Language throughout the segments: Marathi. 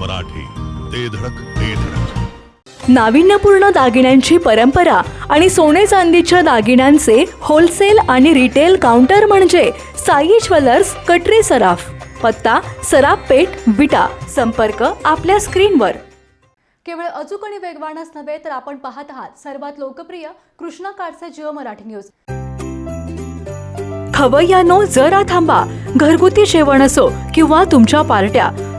मराठी. ते धडक ते धडक. नाविन्यपूर्ण दागिन्यांची परंपरा आणि सोने चांदीच्या दागिन्यांचे होलसेल आणि रिटेल काउंटर म्हणजे साई ज्वेलर्स कटरे सराफ पत्ता सराफ पेठ विटा. संपर्क आपल्या स्क्रीनवर. केवळ अचूक आणि वेगवानच नव्हे तर आपण पाहत आहात सर्वात लोकप्रिय कृष्णा काडचे जिओ मराठी न्यूज. खवय्यानो जरा थांबा. घरगुती जेवण असो किंवा तुमच्या पार्ट्या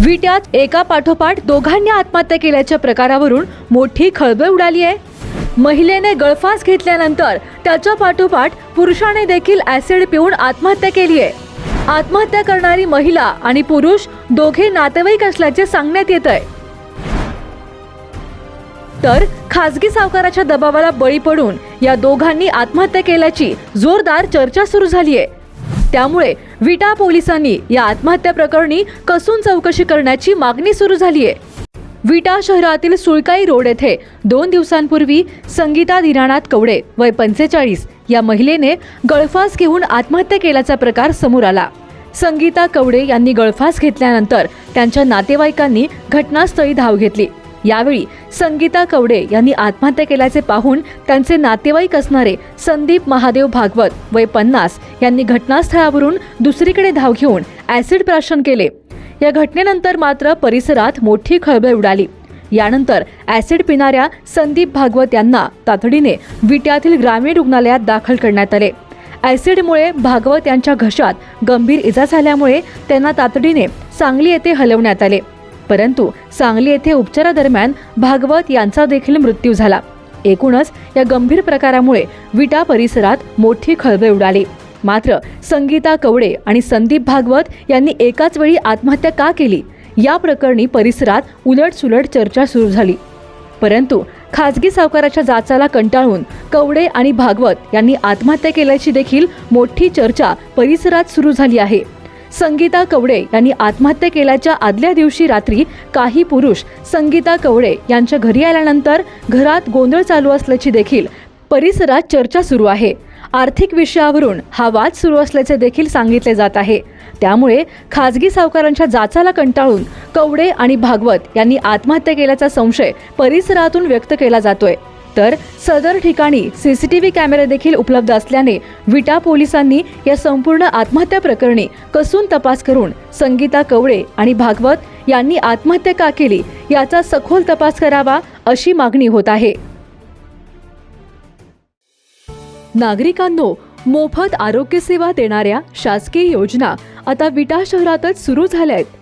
विट्यात एका पाठोपाठ दोघांनी आत्महत्या केल्याच्या प्रकारावरून मोठी खळबळ उडाली आहे. महिलेने गळफास घेतल्यानंतर त्याच्या पाठोपाठ पुरुषाने देखील ऍसिड पिऊन आत्महत्या केली आहे. आत्महत्या करणारी महिला आणि पुरुष दोघे नातेवाईक असल्याचे सांगण्यात येत आहे. तर खासगी सावकाराच्या दबावाला बळी पडून या दोघांनी आत्महत्या केल्याची जोरदार चर्चा सुरू झाली आहे. त्यामुळे विटा पोलिसांनी या आत्महत्या प्रकरणी कसून चौकशी करण्याची मागणी सुरू झाली आहे विटा शहरातील सुळकाई रोड येथे दोन दिवसांपूर्वी संगीता दिराणात कवडे वय पंचेचाळीस या महिलेने गळफास घेऊन आत्महत्या केल्याचा प्रकार समोर आला. संगीता कवडे यांनी गळफास घेतल्यानंतर त्यांच्या नातेवाईकांनी घटनास्थळी धाव घेतली. यावेळी संगीता कवडे यांनी आत्महत्या केल्याचे पाहून त्यांचे नातेवाईक असणारे संदीप महादेव भागवत वय पन्नास यांनी घटनास्थळावरून दुसरीकडे धाव घेऊन ऍसिड प्राशन केले. या घटनेनंतर मात्र परिसरात मोठी खळबळ उडाली. यानंतर ऍसिड पिणाऱ्या संदीप भागवत यांना तातडीने विट्यातील ग्रामीण रुग्णालयात दाखल करण्यात आले. ऍसिडमुळे भागवत यांच्या घशात गंभीर इजा झाल्यामुळे त्यांना तातडीने सांगली येथे हलवण्यात आले. परंतु सांगली येथे उपचारादरम्यान भागवत यांचा देखील मृत्यू झाला. एकूणच या गंभीर प्रकारामुळे विटा परिसरात मोठी खळबळ उडाली. मात्र संगीता कवडे आणि संदीप भागवत यांनी एकाच वेळी आत्महत्या का केली? या प्रकरणी परिसरात उलटसुलट चर्चा सुरू झाली. परंतु खाजगी सावकाराच्या जाचाला कंटाळून कवडे आणि भागवत यांनी आत्महत्या केल्याची देखील मोठी चर्चा परिसरात सुरू झाली आहे. संगीता कवडे यांनी आत्महत्या केल्याच्या आदल्या दिवशी रात्री काही पुरुष संगीता कवडे यांच्या घरी आल्यानंतर घरात गोंधळ चालू असल्याची देखील परिसरात चर्चा सुरू आहे. आर्थिक विषयावरून हा वाद सुरू असल्याचे देखील सांगितले जात आहे. त्यामुळे खाजगी सावकारांच्या जाचाला कंटाळून कवडे आणि भागवत यांनी आत्महत्या केल्याचा संशय परिसरातून व्यक्त केला जातोय. तर सदर ठिकाणी सीसीटीव्ही कॅमेरे देखील उपलब्ध असल्याने विटा पोलिसांनी या संपूर्ण आत्महत्या प्रकरणी कसून तपास करून संगीता कवळे आणि भागवत यांनी आत्महत्या का केली याचा सखोल तपास करावा अशी मागणी होत आहे. नागरिकांनो मोफत आरोग्य सेवा देणाऱ्या शासकीय योजना आता विटा शहरातच सुरू झाल्या आहेत.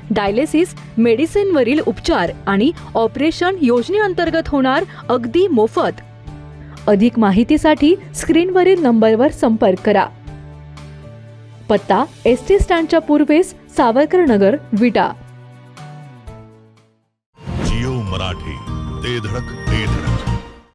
dialysis मेडिसिनवरील उपचार आणि ऑपरेशन योजनेअंतर्गत होणार अगदी मोफत. अधिक माहितीसाठी स्क्रीनवरील नंबरवर संपर्क करा. पत्ता एस टी स्टँडच्या पूर्वेस सावरकर नगर विटा.